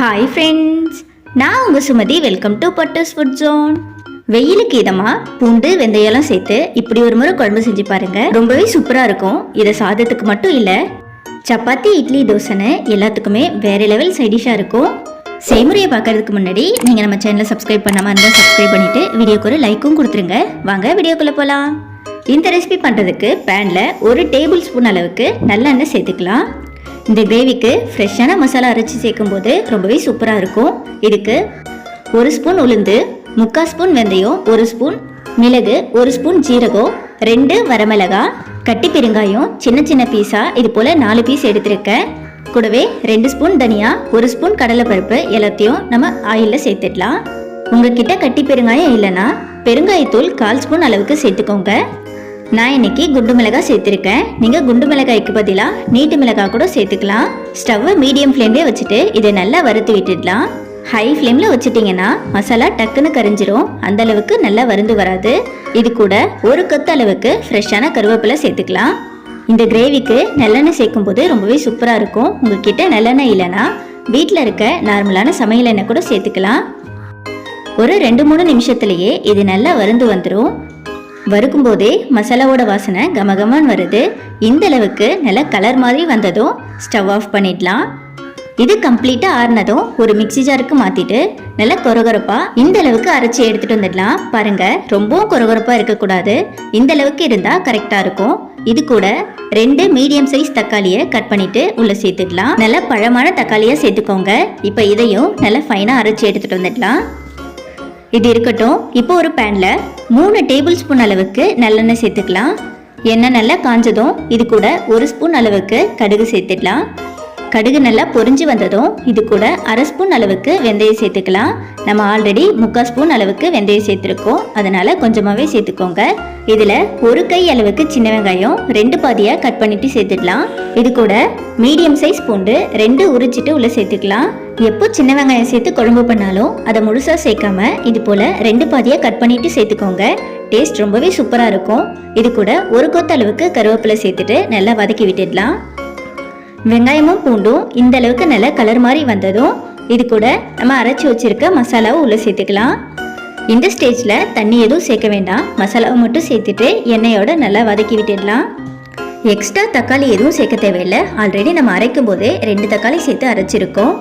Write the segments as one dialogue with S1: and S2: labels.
S1: Hi friends நான் உங்கள் Sumathi. Welcome to Butters food zone வெயிலுக்கு இதமாக பூண்டு வெந்தயம்லாம் சேர்த்து இப்படி ஒரு முறை குழம்பு செஞ்சு பாருங்கள் ரொம்பவே சூப்பராக இருக்கும். இதை சாதத்துக்கு மட்டும் இல்லை சப்பாத்தி இட்லி தோசைன்னு எல்லாத்துக்குமே வேறு லெவல் சைடிஷாக இருக்கும். செய்முறையை பார்க்கறதுக்கு முன்னாடி நீங்கள் நம்ம சேனலை சப்ஸ்கிரைப் பண்ணாமல் இருந்தால் சப்ஸ்கிரைப் பண்ணிவிட்டு வீடியோக்கு ஒரு லைக்கும் கொடுத்துருங்க. வாங்க வீடியோக்குள்ளே போகலாம் இந்த ரெசிபி பண்ணுறதுக்கு பேனில் ஒரு டேபிள் ஸ்பூன் அளவுக்கு நல்லெண்ணெய் சேர்த்துக்கலாம். இந்த கிரேவிக்கு ஃப்ரெஷ்ஷான மசாலா அரைச்சி சேர்க்கும்போது ரொம்பவே சூப்பராக இருக்கும். இதுக்கு ஒரு ஸ்பூன் உளுந்து முக்கால் ஸ்பூன் வெந்தயம் ஒரு ஸ்பூன் மிளகு ஒரு ஸ்பூன் ஜீரகம் ரெண்டு வரமிளகா கட்டி பெருங்காயம் சின்ன சின்ன பீஸாக இது போல் நாலு பீஸ் எடுத்திருக்கேன். கூடவே ரெண்டு ஸ்பூன் தனியா ஒரு ஸ்பூன் கடலைப்பருப்பு எல்லாத்தையும் நம்ம ஆயிலில் சேர்த்துடலாம். உங்ககிட்ட கட்டி பெருங்காயம் இல்லைன்னா பெருங்காயத்தூள் கால் ஸ்பூன் அளவுக்கு சேர்த்துக்கோங்க. நான் இன்னைக்கு குண்டு மிளகாய் சேர்த்துருக்கேன். நீங்கள் குண்டு மிளகாய்க்கு பதிலாக நீட்டு மிளகாய் கூட சேர்த்துக்கலாம். ஸ்டவ்வை மீடியம் ஃப்ளேம்லேயே வச்சுட்டு இதை நல்லா வறுத்து விட்டுடலாம். ஹை ஃப்ளேமில் வச்சுட்டிங்கன்னா மசாலா டக்குன்னு கரிஞ்சிரும். அந்த அளவுக்கு நல்லா வருந்து வராது. இது கூட ஒரு கொத்து அளவுக்கு ஃப்ரெஷ்ஷான கருவேப்பிலை சேர்த்துக்கலாம். இந்த கிரேவிக்கு நல்லெண்ணெய் சேர்க்கும்போது ரொம்பவே சூப்பராக இருக்கும். உங்ககிட்ட நல்லெண்ணெய் இல்லைன்னா வீட்டில் இருக்க நார்மலான சமையல் எண்ணெய் கூட சேர்த்துக்கலாம். ஒரு ரெண்டு மூணு நிமிஷத்துலேயே இது நல்லா வருந்து வந்துடும் வறுக்கும் போதே மசாலாவோட வாசனை கமகமான்னு வருது. இந்த அளவுக்கு நல்ல கலர் மாதிரி வந்ததும் ஸ்டவ் ஆஃப் பண்ணிடலாம். இது கம்ப்ளீட்டாக ஆறுனதும் ஒரு மிக்ஸி ஜாருக்கு மாற்றிட்டு நல்லா கொரகொரப்பாக இந்த அளவுக்கு அரைச்சி எடுத்துகிட்டு வந்துடலாம். பாருங்க ரொம்பவும் கொரகொரப்பாக இருக்கக்கூடாது. இந்த அளவுக்கு இருந்தால் கரெக்டாக இருக்கும். இது கூட ரெண்டு மீடியம் சைஸ் தக்காளியை கட் பண்ணிட்டு உள்ள சேர்த்துக்கலாம். நல்ல பழமான தக்காளியை சேர்த்துக்கோங்க. இப்போ இதையும் நல்லா ஃபைனாக அரைச்சி எடுத்துகிட்டு வந்துடலாம். இது இருக்கட்டும். இப்போ ஒரு பேனில் மூணு டேபிள் ஸ்பூன் அளவுக்கு நல்லெண்ணெய் சேர்த்துக்கலாம். எண்ணெய் நல்லா காஞ்சதும் இது கூட ஒரு ஸ்பூன் அளவுக்கு கடுகு சேர்த்துக்கலாம். கடுகு நல்லா பொரிஞ்சு வந்ததும் இது கூட அரை ஸ்பூன் அளவுக்கு வெந்தயம் சேர்த்துக்கலாம். நம்ம ஆல்ரெடி முக்கால் ஸ்பூன் அளவுக்கு வெந்தயம் சேர்த்துருக்கோம். அதனால கொஞ்சமாகவே சேர்த்துக்கோங்க. இதில் ஒரு கை அளவுக்கு சின்ன வெங்காயம் ரெண்டு பாதியாக கட் பண்ணிட்டு சேர்த்துக்கலாம். இது கூட மீடியம் சைஸ் பூண்டு ரெண்டு உரிச்சிட்டு உள்ளே சேர்த்துக்கலாம். எப்போ சின்ன வெங்காயம் சேர்த்து குழம்பு பண்ணாலும் அதை முழுசாக சேர்க்காம இது போல் ரெண்டு பாதியாக கட் பண்ணிட்டு சேர்த்துக்கோங்க. டேஸ்ட் ரொம்பவே சூப்பராக இருக்கும். இது கூட ஒரு கொத்த அளவுக்கு கருவேப்பிலை சேர்த்துட்டு நல்லா வதக்கி விட்டுடலாம். வெங்காயமும் பூண்டும் இந்த அளவுக்கு நல்ல கலர் மாதிரி வந்ததும் இது கூட நம்ம அரைச்சி வச்சிருக்க மசாலாவை உள்ளே சேர்த்துக்கலாம். இந்த ஸ்டேஜில் தண்ணி எதுவும் சேர்க்க வேண்டாம். மசாலாவை மட்டும் சேர்த்துட்டு எண்ணெயோட நல்லா வதக்கி விட்டுடலாம். எக்ஸ்ட்ரா தக்காளி எதுவும் சேர்க்க தேவையில்லை. ஆல்ரெடி நம்ம அரைக்கும் போதே ரெண்டு தக்காளி சேர்த்து அரைச்சிருக்கோம்.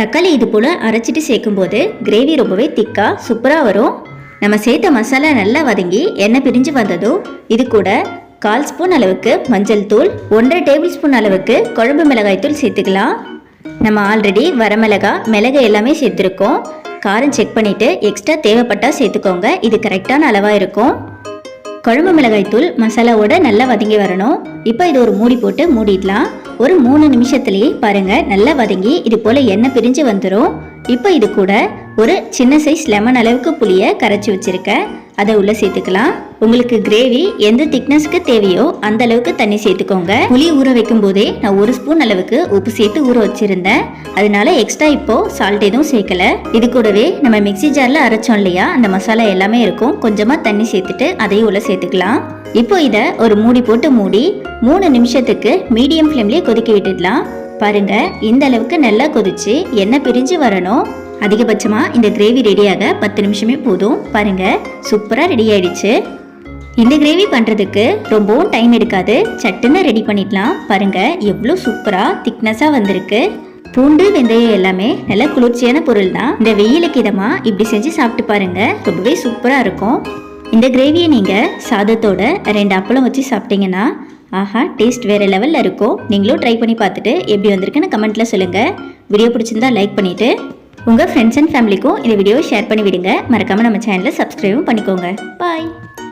S1: தக்காளி இது போல் அரைச்சிட்டு சேர்க்கும்போது கிரேவி ரொம்பவே திக்காக சூப்பராக வரும். நம்ம சேர்த்த மசாலா நல்லா வதங்கி எண்ணெய் பிரிஞ்சு வந்ததும் இது கூட கால் ஸ்பூன் அளவுக்கு மஞ்சள் தூள் ஒன்றரை டேபிள் ஸ்பூன் அளவுக்கு குழம்பு மிளகாய் தூள் சேர்த்துக்கலாம். நம்ம ஆல்ரெடி வரமிளகா மிளகு எல்லாமே சேர்த்துருக்கோம். காரம் செக் பண்ணிவிட்டு எக்ஸ்ட்ரா தேவைப்பட்டால் சேர்த்துக்கோங்க. இது கரெக்டான அளவாக இருக்கும். குழம்பு மிளகாய் தூள் மசாலாவோட நல்லா வதங்கி வரணும். இப்போ இது ஒரு மூடி போட்டு மூடிடலாம். ஒரு மூணு நிமிஷத்துலேயே பாருங்கள் நல்லா வதங்கி இது போல் எண்ணெய் பிரிஞ்சு வந்துடும் இப்போ இது கூட ஒரு சின்ன சைஸ் லெமன் அளவுக்கு புளியை கரைச்சி வச்சுருக்கேன் அதை உள்ளே சேர்த்துக்கலாம். உங்களுக்கு கிரேவி எந்த திக்னஸ்க்கு தேவையோ அந்த அளவுக்கு தண்ணி சேர்த்துக்கோங்க. புளி ஊற வைக்கும் போதே நான் ஒரு ஸ்பூன் அளவுக்கு உப்பு சேர்த்து ஊற வச்சிருந்தேன். அதனால எக்ஸ்ட்ரா இப்போ சால்ட் எதுவும் சேர்க்கல. இது கூடவே நம்ம மிக்சி ஜாரில் அரைச்சோம் இல்லையா? அந்த மசாலா எல்லாமே இருக்கும். கொஞ்சமாக தண்ணி சேர்த்துட்டு அதையும் உள்ளே சேர்த்துக்கலாம். இப்போ இதை ஒரு மூடி போட்டு மூடி மூணு நிமிஷத்துக்கு மீடியம் ஃப்ளேம்லேயே கொதிக்க விட்டுடலாம். பாருங்க இந்த அளவுக்கு நல்லா கொதிச்சு எண்ணெய் பிரிஞ்சு வரணும். அதிகபட்சமாக இந்த கிரேவி ரெடியாக பத்து நிமிஷமே போதும். பாருங்கள் சூப்பராக ரெடி ஆயிடுச்சு. இந்த கிரேவி பண்ணுறதுக்கு ரொம்பவும் டைம் எடுக்காது. சட்டுன்னு ரெடி பண்ணிடலாம். பாருங்கள் எவ்வளோ சூப்பராக திக்னஸாக வந்திருக்கு. பூண்டு வெந்தயம் எல்லாமே நல்ல குளிர்ச்சியான பொருள் தான் இந்த வெயிலுக்கு இதமாக இப்படி செஞ்சு சாப்பிட்டு பாருங்கள் ரொம்பவே சூப்பராக இருக்கும். இந்த கிரேவியை நீங்கள் சாதத்தோட ரெண்டு அப்பளம் வச்சு சாப்பிட்டீங்கன்னா ஆஹா டேஸ்ட் வேறு லெவலில் இருக்கும். நீங்களும் ட்ரை பண்ணி பார்த்துட்டு எப்படி வந்திருக்குன்னு கமெண்ட்டில் சொல்லுங்கள் வீடியோ பிடிச்சிருந்தா லைக் பண்ணிவிட்டு உங்கள் ஃப்ரெண்ட்ஸ் அண்ட் ஃபேமிலிக்கும் இந்த வீடியோவை ஷேர் பண்ணி விடுங்க மறக்காமல் நம்ம சேனலை சப்ஸ்கிரைபும் பண்ணிக்கோங்க. பாய்